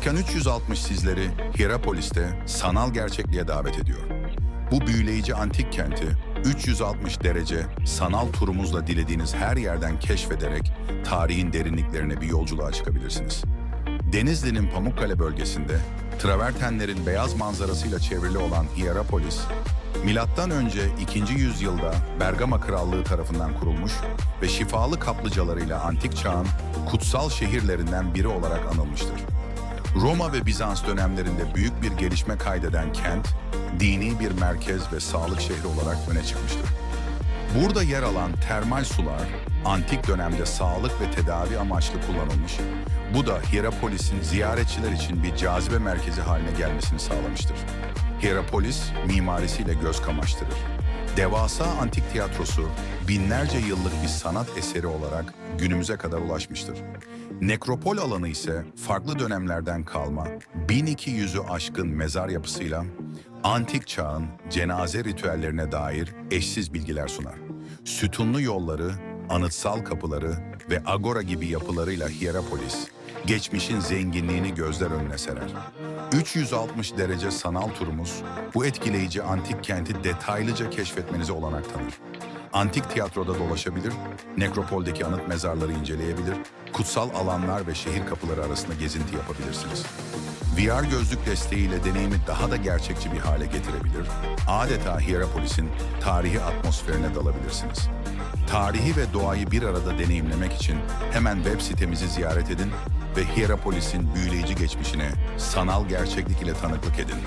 Mekan 360 sizleri Hierapolis'te sanal gerçekliğe davet ediyor. Bu büyüleyici antik kenti 360 derece sanal turumuzla dilediğiniz her yerden keşfederek tarihin derinliklerine bir yolculuğa çıkabilirsiniz. Denizli'nin Pamukkale bölgesinde travertenlerin beyaz manzarasıyla çevrili olan Hierapolis, milattan önce 2. yüzyılda Bergama Krallığı tarafından kurulmuş ve şifalı kaplıcalarıyla antik çağın kutsal şehirlerinden biri olarak anılmıştır. Roma ve Bizans dönemlerinde büyük bir gelişme kaydeden kent, dini bir merkez ve sağlık şehri olarak öne çıkmıştır. Burada yer alan termal sular, antik dönemde sağlık ve tedavi amaçlı kullanılmış. Bu da Hierapolis'in ziyaretçiler için bir cazibe merkezi haline gelmesini sağlamıştır. Hierapolis mimarisiyle göz kamaştırır. Devasa antik tiyatrosu binlerce yıllık bir sanat eseri olarak günümüze kadar ulaşmıştır. Nekropol alanı ise farklı dönemlerden kalma 1200'ü aşkın mezar yapısıyla antik çağın cenaze ritüellerine dair eşsiz bilgiler sunar. Sütunlu yolları, anıtsal kapıları ve agora gibi yapılarıyla Hierapolis, geçmişin zenginliğini gözler önüne serer. 360 derece sanal turumuz bu etkileyici antik kenti detaylıca keşfetmenize olanak tanır. Antik tiyatroda dolaşabilir, nekropoldeki anıt mezarları inceleyebilir, kutsal alanlar ve şehir kapıları arasında gezinti yapabilirsiniz. VR gözlük desteğiyle deneyimi daha da gerçekçi bir hale getirebilir, adeta Hierapolis'in tarihi atmosferine dalabilirsiniz. Tarihi ve doğayı bir arada deneyimlemek için hemen web sitemizi ziyaret edin ve Hierapolis'in büyüleyici geçmişine sanal gerçeklik ile tanıklık edin.